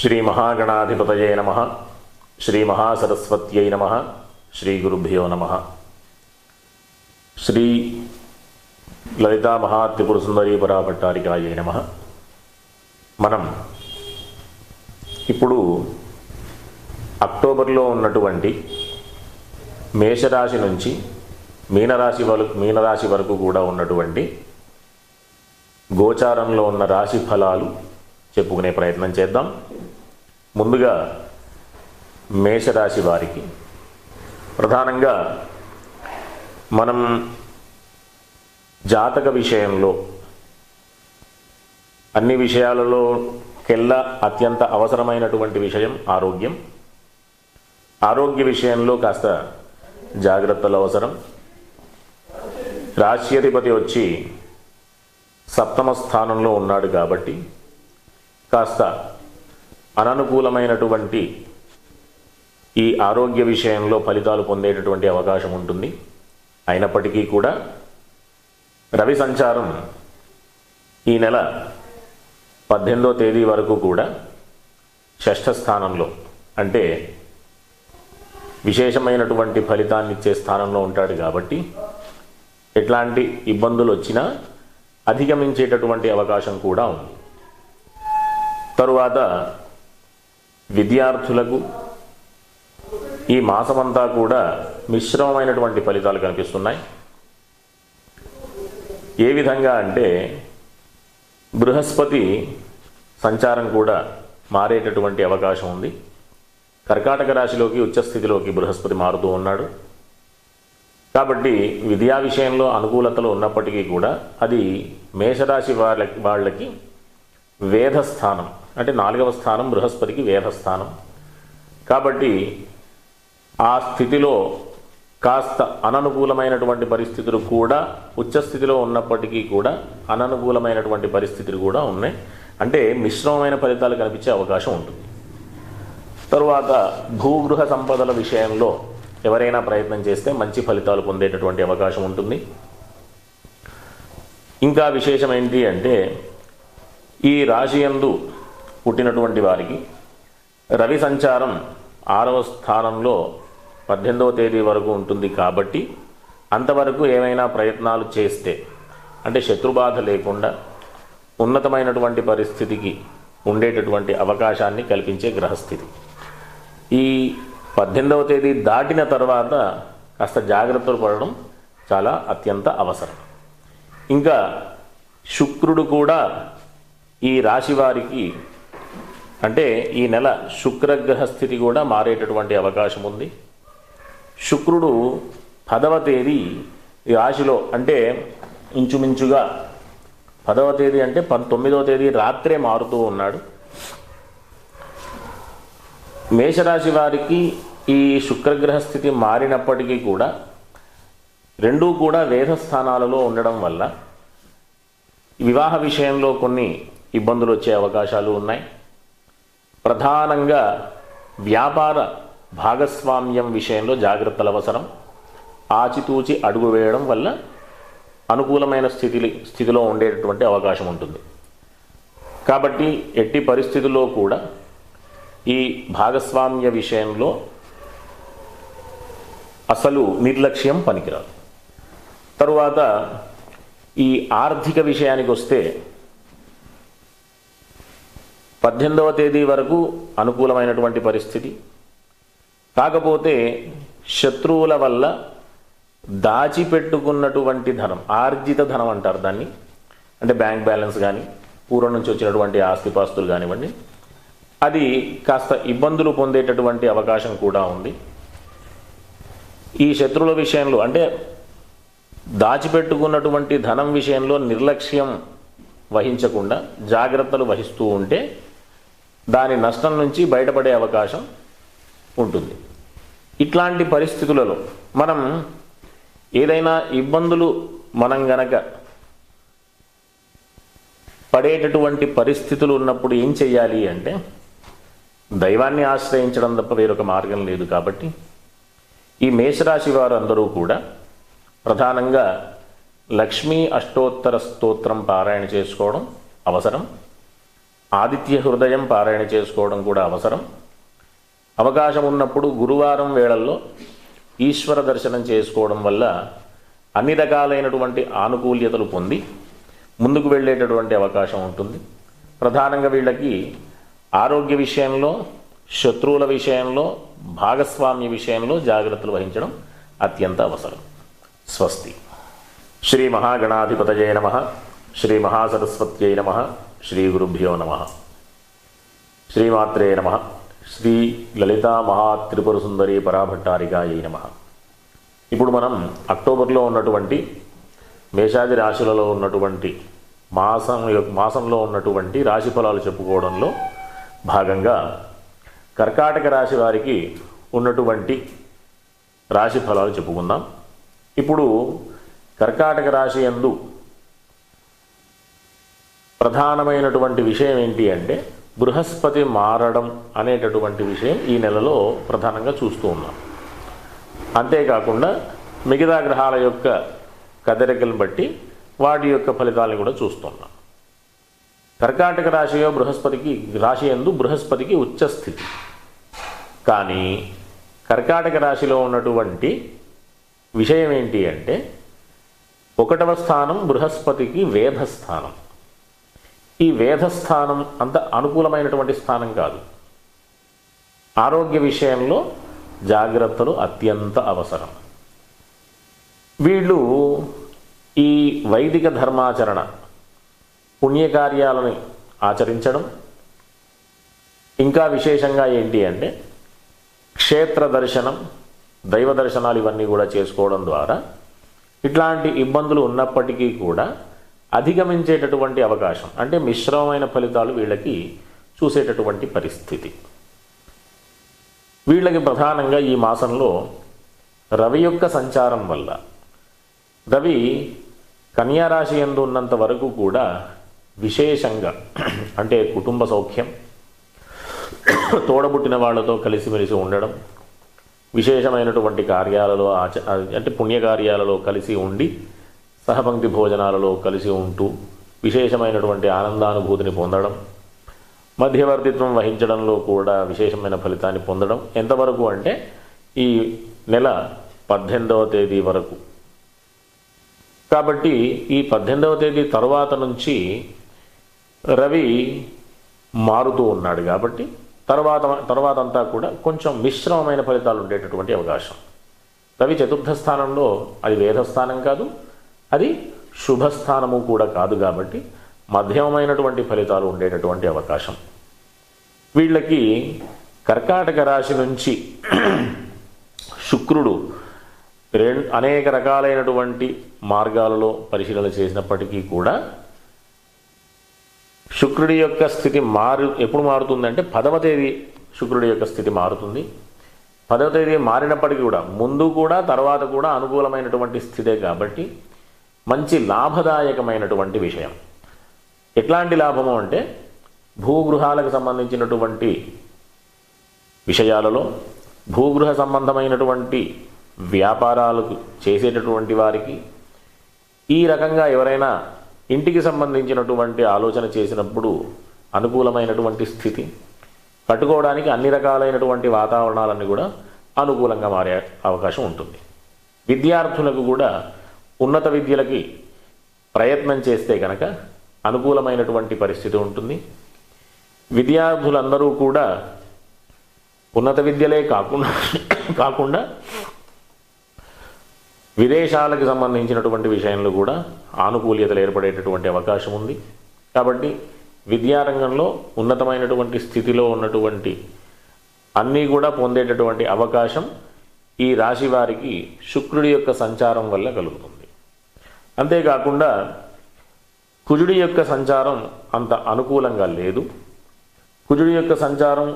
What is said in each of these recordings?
శ్రీ మహాగణాధిపతయే నమ శ్రీ మహాసరస్వత్యై నమ శ్రీ గురుభ్యో నమ శ్రీ లలితా మహాత్రిపుర సుందరీ పరాభట్టారికాయే నమ మనం ఇప్పుడు అక్టోబర్లో ఉన్నటువంటి మేషరాశి నుంచి మీనరాశి వరకు మీనరాశి వరకు కూడా ఉన్నటువంటి గోచారంలో ఉన్న రాశి ఫలాలు చెప్పుకునే ప్రయత్నం చేద్దాం. ముందుగా మేషరాశి వారికి ప్రధానంగా మనం జాతక విషయంలో అన్ని విషయాలలో కెల్లా అత్యంత అవసరమైనటువంటి విషయం ఆరోగ్యం. ఆరోగ్య విషయంలో కాస్త జాగ్రత్తలు అవసరం. రాశ్యాధిపతి వచ్చి సప్తమ స్థానంలో ఉన్నాడు కాబట్టి కాస్త అననుకూలమైనటువంటి ఈ ఆరోగ్య విషయంలో ఫలితాలు పొందేటటువంటి అవకాశం ఉంటుంది. అయినప్పటికీ కూడా రవి సంచారం ఈ నెల పద్దెనిమిదో తేదీ వరకు కూడా షష్ఠ స్థానంలో అంటే విశేషమైనటువంటి ఫలితాన్ని ఇచ్చే స్థానంలో ఉంటాడు కాబట్టి ఎట్లాంటి ఇబ్బందులు వచ్చినా అధిగమించేటటువంటి అవకాశం కూడా ఉంది. తరువాత విద్యార్థులకు ఈ మాసమంతా కూడా మిశ్రమమైనటువంటి ఫలితాలు కనిపిస్తున్నాయి. ఏ విధంగా అంటే బృహస్పతి సంచారం కూడా మారేటటువంటి అవకాశం ఉంది. కర్కాటక రాశిలోకి ఉచ్చస్థితిలోకి బృహస్పతి మారుతూ ఉన్నాడు. కాబట్టి విద్యా విషయంలో అనుకూలతలు ఉన్నప్పటికీ కూడా అది మేషరాశి వాళ్ళకి వాళ్ళకి వేధస్థానం అంటే నాలుగవ స్థానం బృహస్పతికి వేధస్థానం కాబట్టి ఆ స్థితిలో కాస్త అననుకూలమైనటువంటి పరిస్థితులు కూడా ఉచ్చస్థితిలో ఉన్నప్పటికీ కూడా అననుకూలమైనటువంటి పరిస్థితులు కూడా ఉన్నాయి. అంటే మిశ్రమమైన ఫలితాలు కనిపించే అవకాశం ఉంటుంది. తరువాత భూగృహ సంపదల విషయంలో ఎవరైనా ప్రయత్నం చేస్తే మంచి ఫలితాలు పొందేటటువంటి అవకాశం ఉంటుంది. ఇంకా విశేషం ఏంటి అంటే ఈ రాశియందు పుట్టినటువంటి వారికి రవి సంచారం ఆరవ స్థానంలో పద్దెనిమిదవ తేదీ వరకు ఉంటుంది కాబట్టి అంతవరకు ఏమైనా ప్రయత్నాలు చేస్తే అంటే శత్రుబాధ లేకుండా ఉన్నతమైనటువంటి పరిస్థితికి ఉండేటటువంటి అవకాశాన్ని కల్పించే గ్రహస్థితి. ఈ పద్దెనిమిదవ తేదీ దాటిన తర్వాత కాస్త జాగ్రత్తలు పడడం చాలా అత్యంత అవసరం. ఇంకా శుక్రుడు కూడా ఈ రాశి వారికి అంటే ఈ నెల శుక్రగ్రహ స్థితి కూడా మారేటటువంటి అవకాశం ఉంది. శుక్రుడు పదవ తేదీ ఈ రాశిలో అంటే ఇంచుమించుగా పదవ తేదీ అంటే పంతొమ్మిదవ తేదీ రాత్రే మారుతూ ఉన్నాడు. మేషరాశి వారికి ఈ శుక్రగ్రహ స్థితి మారినప్పటికీ కూడా రెండూ కూడా వేద స్థానాలలో ఉండడం వల్ల వివాహ విషయంలో కొన్ని ఇబ్బందులు వచ్చే అవకాశాలు ఉన్నాయి. ప్రధానంగా వ్యాపార భాగస్వామ్యం విషయంలో జాగ్రత్తలు అవసరం. ఆచితూచి అడుగు వేయడం వల్ల అనుకూలమైన స్థితి స్థితిలో ఉండేటటువంటి అవకాశం ఉంటుంది. కాబట్టి ఎట్టి పరిస్థితుల్లో కూడా ఈ భాగస్వామ్య విషయంలో అసలు నిర్లక్ష్యం పనికిరాదు. తరువాత ఈ ఆర్థిక విషయానికి వస్తే పద్దెనిమిదవ తేదీ వరకు అనుకూలమైనటువంటి పరిస్థితి. కాకపోతే శత్రువుల వల్ల దాచిపెట్టుకున్నటువంటి ధనం ఆర్జిత ధనం అంటారు దాన్ని. అంటే బ్యాంక్ బ్యాలెన్స్ కానీ పూర్వం నుంచి వచ్చినటువంటి ఆస్తిపాస్తులు కానివ్వండి. అది కాస్త ఇబ్బందులు పొందేటటువంటి అవకాశం కూడా ఉంది. ఈ శత్రువుల విషయంలో అంటే దాచిపెట్టుకున్నటువంటి ధనం విషయంలో నిర్లక్ష్యం వహించకుండా జాగ్రత్తలు వహిస్తూ ఉంటే దాని నష్టం నుంచి బయటపడే అవకాశం ఉంటుంది. ఇట్లాంటి పరిస్థితులలో మనం ఏదైనా ఇబ్బందులు మనం గనక పడేటటువంటి పరిస్థితులు ఉన్నప్పుడు ఏం చెయ్యాలి అంటే దైవాన్ని ఆశ్రయించడం తప్ప వేరొక మార్గం లేదు కాబట్టి ఈ మేషరాశి వారు అందరూ కూడా ప్రధానంగా లక్ష్మీ అష్టోత్తర స్తోత్రం పారాయణ చేసుకోవడం అవసరం. ఆదిత్య హృదయం పారాయణ చేసుకోవడం కూడా అవసరం. అవకాశం ఉన్నప్పుడు గురువారం వేళల్లో ఈశ్వర దర్శనం చేసుకోవడం వల్ల అన్ని రకాలైనటువంటి ఆనుకూల్యతలు పొంది ముందుకు వెళ్ళేటటువంటి అవకాశం ఉంటుంది. ప్రధానంగా వీళ్ళకి ఆరోగ్య విషయంలో శత్రువుల విషయంలో భాగస్వామ్య విషయంలో జాగ్రత్తలు వహించడం అత్యంత అవసరం. స్వస్తి. శ్రీ మహాగణాధిపతయే నమ. శ్రీ మహాసరస్వత్యై నమ. శ్రీ గురుభ్యో నమ. శ్రీమాత్రే నమ. శ్రీ లలితా మహాత్రిపుర సుందరి పరాభట్టారికాయై నమ. ఇప్పుడు మనం అక్టోబర్లో ఉన్నటువంటి మేషాది రాశులలో ఉన్నటువంటి మాసం యొక్క మాసంలో ఉన్నటువంటి రాశి ఫలాలు చెప్పుకోవడంలో భాగంగా కర్కాటక రాశి వారికి ఉన్నటువంటి రాశి ఫలాలు చెప్పుకుందాం. ఇప్పుడు కర్కాటక రాశి యందు ప్రధానమైనటువంటి విషయం ఏంటి అంటే బృహస్పతి మారడం అనేటటువంటి విషయం ఈ నెలలో ప్రధానంగా చూస్తూ ఉన్నాం. అంతేకాకుండా మిగతా గ్రహాల యొక్క కదలికలను బట్టి వాటి యొక్క ఫలితాలను కూడా చూస్తున్నాం కర్కాటక రాశిలో బృహస్పతికి రాశి ఎందు బృహస్పతికి ఉచ్చస్థితి కానీ కర్కాటక రాశిలో ఉన్నటువంటి విషయం ఏంటి అంటే ఒకటవ స్థానం బృహస్పతికి వేధస్థానం ఈ వేధస్థానం అంత అనుకూలమైనటువంటి స్థానం కాదు. ఆరోగ్య విషయంలో జాగ్రత్తలు అత్యంత అవసరం. వీళ్ళు ఈ వైదిక ధర్మాచరణ పుణ్యకార్యాలని ఆచరించడం ఇంకా విశేషంగా ఏంటి అంటే క్షేత్ర దర్శనం దైవ దర్శనాలు ఇవన్నీ కూడా చేసుకోవడం ద్వారా ఇట్లాంటి ఇబ్బందులు ఉన్నప్పటికీ కూడా అధిగమించేటటువంటి అవకాశం అంటే మిశ్రమమైన ఫలితాలు వీళ్ళకి చూసేటటువంటి పరిస్థితి. వీళ్ళకి ప్రధానంగా ఈ మాసంలో రవి యొక్క సంచారం వల్ల రవి కన్యారాశి ఎందు ఉన్నంత వరకు కూడా విశేషంగా అంటే కుటుంబ సౌఖ్యం తోడబుట్టిన వాళ్ళతో కలిసిమెలిసి ఉండడం విశేషమైనటువంటి కార్యాలలో ఆచ అంటే పుణ్యకార్యాలలో కలిసి ఉండి సహపంక్తి భోజనాలలో కలిసి ఉంటూ విశేషమైనటువంటి ఆనందానుభూతిని పొందడం మధ్యవర్తిత్వం వహించడంలో కూడా విశేషమైన ఫలితాన్ని పొందడం. ఎంతవరకు అంటే ఈ నెల పద్దెనిమిదవ తేదీ వరకు. కాబట్టి ఈ పద్దెనిమిదవ తేదీ తర్వాత నుంచి రవి మారుతూ ఉన్నాడు కాబట్టి తర్వాత తర్వాత అంతా కూడా కొంచెం మిశ్రమమైన ఫలితాలు ఉండేటటువంటి అవకాశం. రవి చతుర్థ స్థానంలో అది వేదస్థానం కాదు అది శుభస్థానము కూడా కాదు కాబట్టి మధ్యమమైనటువంటి ఫలితాలు ఉండేటటువంటి అవకాశం. వీళ్ళకి కర్కాటక రాశి నుంచి శుక్రుడు రెం అనేక రకాలైనటువంటి మార్గాలలో పరిశీలన చేసినప్పటికీ కూడా శుక్రుడి యొక్క స్థితి మారు ఎప్పుడు మారుతుందంటే పదవ తేదీ శుక్రుడి యొక్క స్థితి మారుతుంది. పదవ తేదీ మారినప్పటికీ కూడా ముందు కూడా తర్వాత కూడా అనుకూలమైనటువంటి స్థితే కాబట్టి మంచి లాభదాయకమైనటువంటి విషయం. ఎట్లాంటి లాభము అంటే భూగృహాలకు సంబంధించినటువంటి విషయాలలో భూగృహ సంబంధమైనటువంటి వ్యాపారాలకు చేసేటటువంటి వారికి ఈ రకంగా ఎవరైనా ఇంటికి సంబంధించినటువంటి ఆలోచన చేసినప్పుడు అనుకూలమైనటువంటి స్థితి కట్టుకోవడానికి అన్ని రకాలైనటువంటి వాతావరణాలన్నీ కూడా అనుకూలంగా మారే అవకాశం ఉంటుంది. విద్యార్థులకు కూడా ఉన్నత విద్యలకి ప్రయత్నం చేస్తే కనుక అనుకూలమైనటువంటి పరిస్థితి ఉంటుంది. విద్యార్థులందరూ కూడా ఉన్నత విద్యలే కాకుండా కాకుండా విదేశాలకు సంబంధించినటువంటి విషయంలో కూడా ఆనుకూల్యతలు ఏర్పడేటటువంటి అవకాశం ఉంది. కాబట్టి విద్యారంగంలో ఉన్నతమైనటువంటి స్థితిలో ఉన్నటువంటి అన్నీ కూడా పొందేటటువంటి అవకాశం ఈ రాశి వారికి శుక్రుడి యొక్క సంచారం వల్ల కలుగుతుంది. అంతేకాకుండా కుజుడి యొక్క సంచారం అంత అనుకూలంగా లేదు. కుజుడి యొక్క సంచారం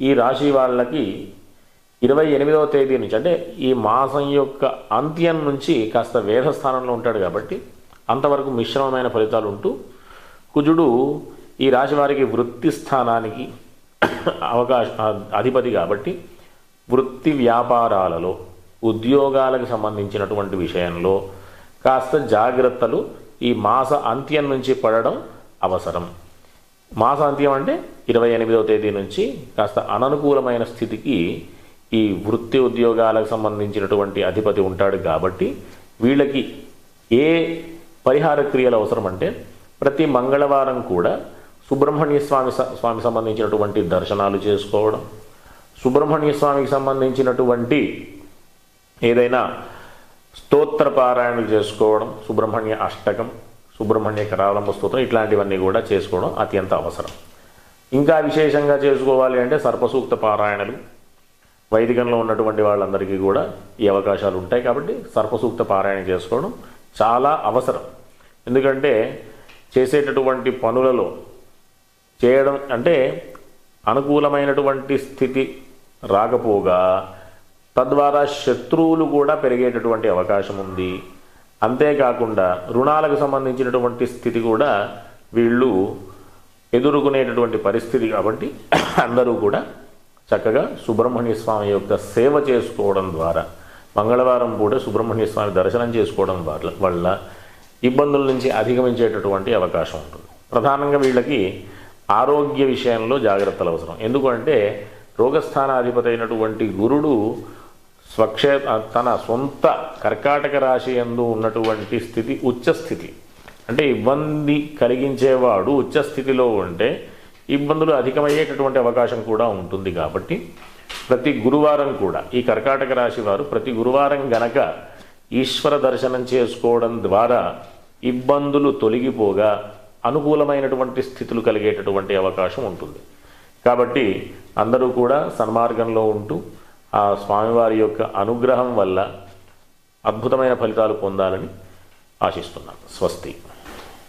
ఈ రాశి వాళ్ళకి ఇరవై ఎనిమిదవ తేదీ నుంచి అంటే ఈ మాసం యొక్క అంత్యం నుంచి కాస్త వేధస్థానంలో ఉంటాడు కాబట్టి అంతవరకు మిశ్రమమైన ఫలితాలు ఉంటూ కుజుడు ఈ రాశి వారికి వృత్తి స్థానానికి అవకాశ అధిపతి కాబట్టి వృత్తి వ్యాపారాలలో ఉద్యోగాలకు సంబంధించినటువంటి విషయంలో కాస్త జాగ్రత్తలు ఈ మాస అంత్యం నుంచి పడడం అవసరం. మాస అంత్యం అంటే ఇరవై ఎనిమిదవ తేదీ నుంచి కాస్త అననుకూలమైన స్థితికి ఈ వృత్తి ఉద్యోగాలకు సంబంధించినటువంటి అధిపతి ఉంటాడు కాబట్టి వీళ్ళకి ఏ పరిహార క్రియలు అవసరం అంటే ప్రతి మంగళవారం కూడా సుబ్రహ్మణ్య స్వామి స్వామి సంబంధించినటువంటి దర్శనాలు చేసుకోవడం సుబ్రహ్మణ్య స్వామికి సంబంధించినటువంటి ఏదైనా స్తోత్ర పారాయణలు చేసుకోవడం సుబ్రహ్మణ్య అష్టకం సుబ్రహ్మణ్య కరావలంబ స్తోత్రం ఇట్లాంటివన్నీ కూడా చేసుకోవడం అత్యంత అవసరం. ఇంకా విశేషంగా చేసుకోవాలి అంటే సర్పసూక్త పారాయణలు. వైదికంలో ఉన్నటువంటి వాళ్ళందరికీ కూడా ఈ అవకాశాలు ఉంటాయి కాబట్టి సర్పసూక్త పారాయణ చేసుకోవడం చాలా అవసరం. ఎందుకంటే చేసేటటువంటి పనులలో చేయడం అంటే అనుకూలమైనటువంటి స్థితి రాకపోగా తద్వారా శత్రువులు కూడా పెరిగేటటువంటి అవకాశం ఉంది. అంతేకాకుండా రుణాలకు సంబంధించినటువంటి స్థితి కూడా వీళ్ళు ఎదుర్కొనేటటువంటి పరిస్థితి కాబట్టి అందరూ కూడా చక్కగా సుబ్రహ్మణ్య స్వామి యొక్క సేవ చేసుకోవడం ద్వారా మంగళవారం కూడా సుబ్రహ్మణ్య స్వామి దర్శనం చేసుకోవడం వల్ల వల్ల ఇబ్బందుల నుంచి అధిగమించేటటువంటి అవకాశం ఉంటుంది. ప్రధానంగా వీళ్ళకి ఆరోగ్య విషయంలో జాగ్రత్తలు అవసరం. ఎందుకంటే రోగస్థానాధిపతి అయినటువంటి గురుడు స్వక్షే తన సొంత కర్కాటక రాశి ఎందు ఉన్నటువంటి స్థితి ఉచ్చస్థితి అంటే ఇబ్బంది కలిగించేవాడు ఉచ్చస్థితిలో ఉంటే ఇబ్బందులు అధికమయ్యేటటువంటి అవకాశం కూడా ఉంటుంది కాబట్టి ప్రతి గురువారం కూడా ఈ కర్కాటక రాశి వారు ప్రతి గురువారం గనక ఈశ్వర దర్శనం చేసుకోవడం ద్వారా ఇబ్బందులు తొలగిపోగా అనుకూలమైనటువంటి స్థితులు కలిగేటటువంటి అవకాశం ఉంటుంది. కాబట్టి అందరూ కూడా సన్మార్గంలో ఉంటూ ఆ స్వామివారి యొక్క అనుగ్రహం వల్ల అద్భుతమైన ఫలితాలు పొందాలని ఆశిస్తున్నాను. స్వస్తి.